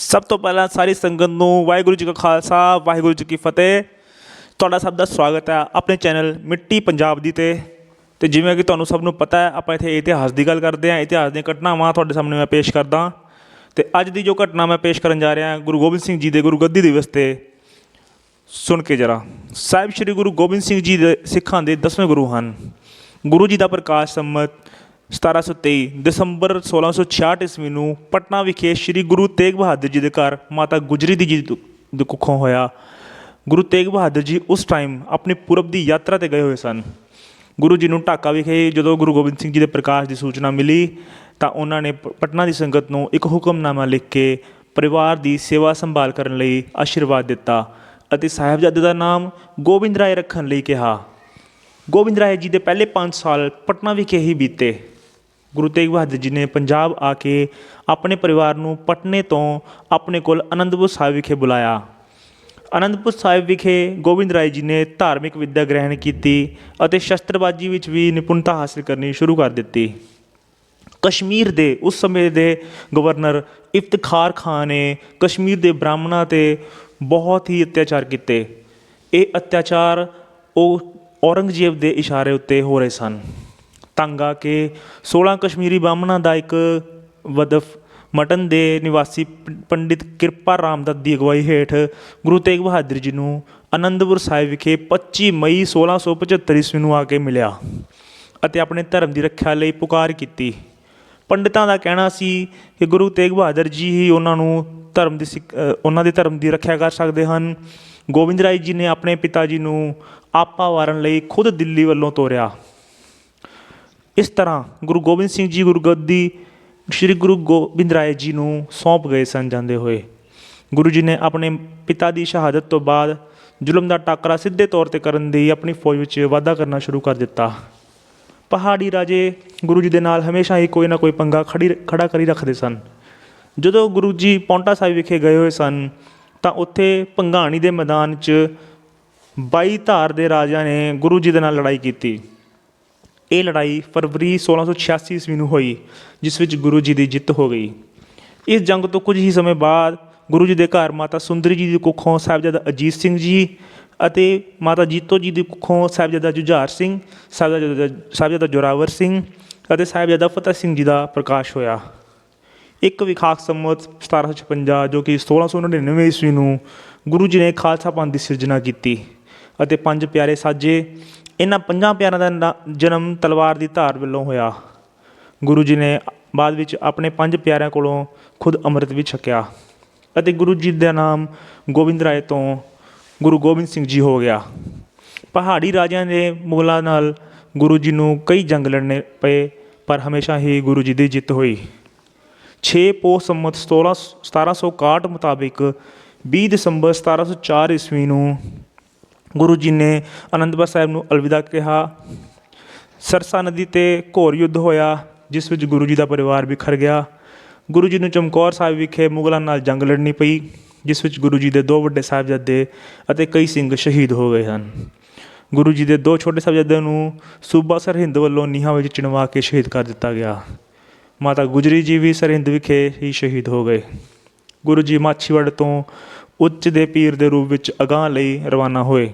ਸਭ ਤੋਂ ਪਹਿਲਾਂ ਸਾਰੀ ਸੰਗਤ ਨੂੰ ਵਾਹਿਗੁਰੂ ਜੀ ਕਾ ਖਾਲਸਾ, ਵਾਹਿਗੁਰੂ ਜੀ ਕੀ ਫਤਿਹ। ਤੁਹਾਡਾ ਸਭ ਦਾ ਸਵਾਗਤ ਹੈ ਆਪਣੇ ਚੈਨਲ ਮਿੱਟੀ ਪੰਜਾਬ ਦੀ ਤੇ। ਤੇ ਜਿਵੇਂ ਕਿ ਤੁਹਾਨੂੰ ਸਭ ਨੂੰ ਪਤਾ ਹੈ, ਆਪਾਂ ਇੱਥੇ ਇਤਿਹਾਸ ਦੀ ਗੱਲ ਕਰਦੇ ਹਾਂ। ਇਤਿਹਾਸ ਦੀਆਂ ਘਟਨਾਵਾਂ ਤੁਹਾਡੇ ਸਾਹਮਣੇ ਮੈਂ ਪੇਸ਼ ਕਰਦਾ। ਤੇ ਅੱਜ ਦੀ ਜੋ ਘਟਨਾ ਮੈਂ ਪੇਸ਼ ਕਰਨ ਜਾ ਰਿਹਾ, ਗੁਰੂ ਗੋਬਿੰਦ ਸਿੰਘ ਜੀ ਦੇ ਗੁਰੂ ਗੱਦੀ ਦਿਵਸ ਤੇ, ਸੁਣ ਕੇ ਜਰਾ। ਸਾਹਿਬ ਸ੍ਰੀ ਗੁਰੂ ਗੋਬਿੰਦ ਸਿੰਘ ਜੀ ਦੇ ਸਿੱਖਾਂ ਦੇ ਦਸਵੇਂ ਗੁਰੂ ਹਨ। ਗੁਰੂ ਜੀ ਦਾ ਪ੍ਰਕਾਸ਼ ਸੰਮਤ 1723 ਦਸੰਬਰ 1666 ਈਸਵੀ ਨੂੰ ਪਟਨਾ ਵਿਖੇ ਸ੍ਰੀ ਗੁਰੂ ਤੇਗ ਬਹਾਦਰ ਜੀ ਦੇ ਘਰ ਮਾਤਾ ਗੁਜਰੀ ਦੀ ਜੀ ਦੇ ਕੁੱਖੋਂ ਹੋਇਆ। ਗੁਰੂ ਤੇਗ ਬਹਾਦਰ ਜੀ ਉਸ ਟਾਈਮ ਆਪਣੀ ਪੂਰਬ ਦੀ ਯਾਤਰਾ ਤੇ ਗਏ ਹੋਏ ਸਨ। ਗੁਰੂ ਜੀ ਨੂੰ ਢਾਕਾ ਵਿਖੇ ਜਦੋਂ ਗੁਰੂ ਗੋਬਿੰਦ ਸਿੰਘ ਜੀ ਦੇ ਪ੍ਰਕਾਸ਼ ਦੀ ਸੂਚਨਾ ਮਿਲੀ ਤਾਂ ਉਹਨਾਂ ਨੇ ਪਟਨਾ ਦੀ ਸੰਗਤ ਨੂੰ ਇੱਕ ਹੁਕਮਨਾਮਾ ਲਿਖ ਕੇ ਪਰਿਵਾਰ ਦੀ ਸੇਵਾ ਸੰਭਾਲ ਕਰਨ ਲਈ ਆਸ਼ੀਰਵਾਦ ਦਿੱਤਾ ਅਤੇ ਸਾਹਿਬਜ਼ਾਦੇ ਦਾ ਨਾਮ ਗੋਬਿੰਦ ਰਾਏ ਰੱਖਣ ਲਈ ਕਿਹਾ। ਗੋਬਿੰਦ ਰਾਏ ਜੀ ਦੇ ਪਹਿਲੇ 5 ਸਾਲ ਪਟਨਾ ਵਿਖੇ ਹੀ ਬੀਤੇ। ਗੁਰੂ ਤੇਗ ਬਹਾਦਰ ਜੀ ਨੇ ਪੰਜਾਬ ਆ ਕੇ ਆਪਣੇ ਪਰਿਵਾਰ ਨੂੰ ਪਟਨੇ ਤੋਂ ਆਪਣੇ ਕੋਲ ਅਨੰਦਪੁਰ ਸਾਹਿਬ ਵਿਖੇ ਬੁਲਾਇਆ। ਅਨੰਦਪੁਰ ਸਾਹਿਬ ਵਿਖੇ ਗੋਬਿੰਦ ਰਾਏ ਜੀ ਨੇ ਧਾਰਮਿਕ ਵਿੱਦਿਆ ਗ੍ਰਹਿਣ ਕੀਤੀ ਅਤੇ ਸ਼ਸਤਰਬਾਜੀ ਵਿੱਚ ਵੀ ਨਿਪੁੰਨਤਾ ਹਾਸਲ ਕਰਨੀ ਸ਼ੁਰੂ ਕਰ ਦਿੱਤੀ। ਕਸ਼ਮੀਰ ਦੇ ਉਸ ਸਮੇਂ ਦੇ ਗਵਰਨਰ ਇਫਤਖਾਰ ਖਾਨ ਨੇ ਕਸ਼ਮੀਰ ਦੇ ਬ੍ਰਾਹਮਣਾਂ ਤੇ ਬਹੁਤ ਹੀ ਅਤਿਆਚਾਰ ਕੀਤੇ। ਇਹ ਅਤਿਆਚਾਰ ਉਹ ਔਰੰਗਜ਼ੇਬ ਦੇ ਇਸ਼ਾਰੇ ਉੱਤੇ ਹੋ ਰਹੇ ਸਨ। ਤੰਗ ਆ ਕੇ 16 ਕਸ਼ਮੀਰੀ ਬਾਹਮਣਾਂ ਦਾ ਇੱਕ ਵਦਫ ਮਟਨ ਦੇ ਨਿਵਾਸੀ ਪੰਡਿਤ ਕਿਰਪਾ ਰਾਮ ਰਾਮਦੱਤ ਦੀ ਅਗਵਾਈ ਹੇਠ ਗੁਰੂ ਤੇਗ ਬਹਾਦਰ ਜੀ ਨੂੰ ਅਨੰਦਪੁਰ ਸਾਹਿਬ ਵਿਖੇ 25 ਮਈ 1675 ਈਸਵੀ ਨੂੰ ਆ ਕੇ ਮਿਲਿਆ ਅਤੇ ਆਪਣੇ ਧਰਮ ਦੀ ਰੱਖਿਆ ਲਈ ਪੁਕਾਰ ਕੀਤੀ। ਪੰਡਿਤਾਂ ਦਾ ਕਹਿਣਾ ਸੀ ਕਿ ਗੁਰੂ ਤੇਗ ਬਹਾਦਰ ਜੀ ਹੀ ਉਹਨਾਂ ਨੂੰ ਧਰਮ ਦੀ ਸਿੱਖ- ਉਹਨਾਂ ਦੇ ਧਰਮ ਦੀ ਰੱਖਿਆ ਕਰ ਸਕਦੇ ਹਨ। ਗੋਬਿੰਦ ਰਾਏ ਜੀ ਨੇ ਆਪਣੇ ਪਿਤਾ ਜੀ ਨੂੰ ਆਪਾ ਵਾਰਨ ਲਈ ਖੁਦ ਦਿੱਲੀ ਵੱਲੋਂ ਤੋਰਿਆ। ਇਸ ਤਰ੍ਹਾਂ ਗੁਰੂ ਗੋਬਿੰਦ ਸਿੰਘ ਜੀ ਗੁਰਗੱਦੀ, ਸ੍ਰੀ ਗੁਰੂ ਗੋਬਿੰਦ ਰਾਏ ਜੀ ਨੂੰ ਸੌਂਪ ਗਏ ਸਨ ਜਾਂਦੇ ਹੋਏ। ਗੁਰੂ ਜੀ ਨੇ ਆਪਣੇ ਪਿਤਾ ਦੀ ਸ਼ਹਾਦਤ ਤੋਂ ਬਾਅਦ ਜ਼ੁਲਮ ਦਾ ਟਾਕਰਾ ਸਿੱਧੇ ਤੌਰ ਤੇ ਕਰਨ ਦੀ ਆਪਣੀ ਫੌਜ ਵਿੱਚ ਵਾਧਾ ਕਰਨਾ ਸ਼ੁਰੂ ਕਰ ਦਿੱਤਾ। ਪਹਾੜੀ ਰਾਜੇ ਗੁਰੂ ਜੀ ਦੇ ਨਾਲ ਹਮੇਸ਼ਾ ਹੀ ਕੋਈ ਨਾ ਕੋਈ ਪੰਗਾ ਖੜੀ ਖੜਾ ਕਰੀ ਰੱਖਦੇ ਸਨ। ਜਦੋਂ ਗੁਰੂ ਜੀ ਪੌਂਟਾ ਸਾਹਿਬ ਵਿਖੇ ਗਏ ਹੋਏ ਸਨ, ਤਾਂ ਉੱਥੇ ਭੰਗਾਣੀ ਦੇ ਮੈਦਾਨ 'ਚ 22 ਧਾਰ ਦੇ ਰਾਜਿਆਂ ਨੇ ਗੁਰੂ ਜੀ ਦੇ ਨਾਲ ਲੜਾਈ ਕੀਤੀ। ਇਹ ਲੜਾਈ ਫਰਵਰੀ 1686 ਈਸਵੀ ਨੂੰ ਹੋਈ, ਜਿਸ ਵਿੱਚ ਗੁਰੂ ਜੀ ਦੀ ਜਿੱਤ ਹੋ ਗਈ। ਇਸ ਜੰਗ ਤੋਂ ਕੁਝ ਹੀ ਸਮੇਂ ਬਾਅਦ ਗੁਰੂ ਜੀ ਦੇ ਘਰ ਮਾਤਾ ਸੁੰਦਰੀ ਜੀ ਦੀ ਕੁੱਖੋਂ ਸਾਹਿਬਜ਼ਾਦਾ ਅਜੀਤ ਸਿੰਘ ਜੀ ਅਤੇ ਮਾਤਾ ਜੀਤੋ ਜੀ ਦੀ ਕੁੱਖੋਂ ਸਾਹਿਬਜ਼ਾਦਾ ਜੁਝਾਰ ਸਿੰਘ, ਸਾਹਿਬਜ਼ਾਦਾ ਸਾਹਿਬਜ਼ਾਦਾ ਜੋਰਾਵਰ ਸਿੰਘ ਅਤੇ ਸਾਹਿਬਜ਼ਾਦਾ ਫਤਿਹ ਸਿੰਘ ਜੀ ਦਾ ਪ੍ਰਕਾਸ਼ ਹੋਇਆ। ਇੱਕ ਵਿਖਾਕ ਸੰਮਤ 1756 ਜੋ ਕਿ 1699 ਈਸਵੀ ਨੂੰ ਗੁਰੂ ਜੀ ਨੇ ਖਾਲਸਾ ਪੰਥ ਦੀ ਸਿਰਜਣਾ ਕੀਤੀ ਅਤੇ ਪੰਜ ਪਿਆਰੇ ਸਾਜੇ ਇਹਨਾਂ ਪੰਜਾਂ ਪਿਆਰਿਆਂ ਦਾ ਨਾ- ਜਨਮ ਤਲਵਾਰ ਦੀ ਧਾਰ ਵੱਲੋਂ ਹੋਇਆ। ਗੁਰੂ ਜੀ ਨੇ ਬਾਅਦ ਵਿੱਚ ਆਪਣੇ ਪੰਜ ਪਿਆਰਿਆਂ ਕੋਲੋਂ ਖੁਦ ਅੰਮ੍ਰਿਤ ਵੀ ਛਕਿਆ ਅਤੇ ਗੁਰੂ ਜੀ ਦਾ ਨਾਮ ਗੋਬਿੰਦ ਰਾਏ ਤੋਂ ਗੁਰੂ ਗੋਬਿੰਦ ਸਿੰਘ ਜੀ ਹੋ ਗਿਆ। ਪਹਾੜੀ ਰਾਜਿਆਂ ਦੇ ਮੁਗਲਾਂ ਨਾਲ ਗੁਰੂ ਜੀ ਨੂੰ ਕਈ ਜੰਗ ਲੜਨੇ ਪਏ, ਪਰ ਹਮੇਸ਼ਾ ਹੀ ਗੁਰੂ ਜੀ ਦੀ ਜਿੱਤ ਹੋਈ। 6 ਪੋਹ ਸੰਮਤ 16 1761 ਮੁਤਾਬਿਕ 20 ਦਸੰਬਰ 1704 ਈਸਵੀ ਨੂੰ ਗੁਰੂ ਜੀ ਨੇ ਅਨੰਦਪੁਰ ਸਾਹਿਬ ਨੂੰ ਅਲਵਿਦਾ ਕਿਹਾ। ਸਰਸਾ ਨਦੀ ਤੇ ਘੋਰ ਯੁੱਧ ਹੋਇਆ, ਜਿਸ ਵਿੱਚ ਗੁਰੂ ਜੀ ਦਾ ਪਰਿਵਾਰ ਵਿਖਰ ਗਿਆ। ਗੁਰੂ ਜੀ ਨੂੰ ਚਮਕੌਰ ਸਾਹਿਬ ਵਿਖੇ ਮੁਗਲਾਂ ਨਾਲ ਜੰਗ ਲੜਨੀ ਪਈ, ਜਿਸ ਵਿੱਚ ਗੁਰੂ ਜੀ ਦੇ ਦੋ ਵੱਡੇ ਸਾਹਿਬਜ਼ਾਦੇ ਅਤੇ ਕਈ ਸਿੰਘ ਸ਼ਹੀਦ ਹੋ ਗਏ ਹਨ। ਗੁਰੂ ਜੀ ਦੇ ਦੋ ਛੋਟੇ ਸਾਹਿਬਜ਼ਾਦਿਆਂ ਨੂੰ ਸੂਬਾ ਸਰਹਿੰਦ ਵੱਲੋਂ ਨੀਹਾਂ ਵਿੱਚ ਚਿਣਵਾ ਕੇ ਸ਼ਹੀਦ ਕਰ ਦਿੱਤਾ ਗਿਆ। ਮਾਤਾ ਗੁਜਰੀ ਜੀ ਵੀ ਸਰਹਿੰਦ ਵਿਖੇ ਹੀ ਸ਼ਹੀਦ ਹੋ ਗਏ। ਗੁਰੂ ਜੀ ਮਾਛੀਵਾੜ ਤੋਂ ਉੱਚ ਦੇ ਪੀਰ ਦੇ ਰੂਪ ਵਿੱਚ ਅਗਾਹ ਲਈ ਰਵਾਨਾ ਹੋਏ।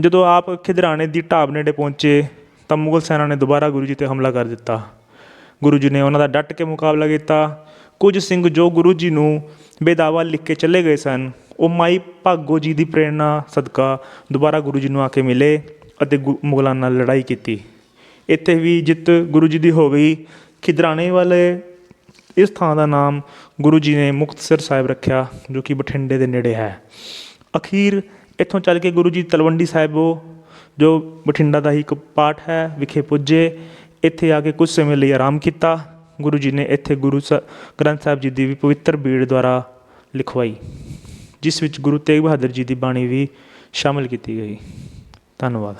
ਜਦੋਂ ਆਪ ਖਿਦਰਾਣੇ ਦੀ ਢਾਬ ਨੇੜੇ ਪਹੁੰਚੇ, ਤਾਂ ਮੁਗਲ ਸੈਨਾ ਨੇ ਦੁਬਾਰਾ ਗੁਰੂ ਜੀ ਤੇ ਹਮਲਾ ਕਰ ਦਿੱਤਾ। ਗੁਰੂ ਜੀ ਨੇ ਉਹਨਾਂ ਦਾ ਡਟ ਕੇ ਮੁਕਾਬਲਾ ਕੀਤਾ। ਕੁਝ ਸਿੰਘ ਜੋ ਗੁਰੂ ਜੀ ਨੂੰ ਬੇਦਾਵਾ ਲਿਖ ਕੇ ਚਲੇ ਗਏ ਸਨ, ਉਹ ਮਾਈ ਭਾਗੋ ਜੀ ਦੀ ਪ੍ਰੇਰਣਾ, ਸਦਕਾ ਦੁਬਾਰਾ ਗੁਰੂ ਜੀ ਨੂੰ ਆ ਕੇ ਮਿਲੇ ਅਤੇ ਗੁ- ਮੁਗਲਾਂ ਨਾਲ ਲੜਾਈ ਕੀਤੀ। ਇੱਥੇ ਵੀ ਜਿੱਤ ਗੁਰੂ ਜੀ ਦੀ ਹੋ ਗਈ। ਖਿਦਰਾਣੇ ਵਾਲੇ ਇਸ ਥਾਂ ਦਾ ਨਾਮ ਗੁਰੂ ਜੀ ਨੇ ਮੁਕਤਸਰ ਸਾਹਿਬ ਰੱਖਿਆ, ਜੋ ਕਿ ਬਠਿੰਡੇ ਦੇ ਨੇੜੇ ਹੈ। ਅਖੀਰ ਇੱਥੋਂ ਚੱਲ ਕੇ ਗੁਰੂ ਜੀ ਤਲਵੰਡੀ ਸਾਹਿਬੋ ਜੋ ਬਠਿੰਡਾ ਦਾ ਹੀ ਇੱਕ ਪਾਠ ਹੈ, ਵਿਖੇ ਪੁੱਜੇ। ਇੱਥੇ ਆ ਕੇ ਕੁਝ ਸਮੇਂ ਲਈ ਆਰਾਮ ਕੀਤਾ। ਗੁਰੂ ਜੀ ਨੇ ਇੱਥੇ ਗੁਰੂ ਸ- ਗ੍ਰੰਥ ਸਾਹਿਬ ਜੀ ਦੀ ਵੀ ਪਵਿੱਤਰ ਬੀੜ ਦੁਆਰਾ ਲਿਖਵਾਈ, ਜਿਸ ਵਿੱਚ ਗੁਰੂ ਤੇਗ ਬਹਾਦਰ ਜੀ ਦੀ ਬਾਣੀ ਵੀ ਸ਼ਾਮਿਲ ਕੀਤੀ ਗਈ। ਧੰਨਵਾਦ।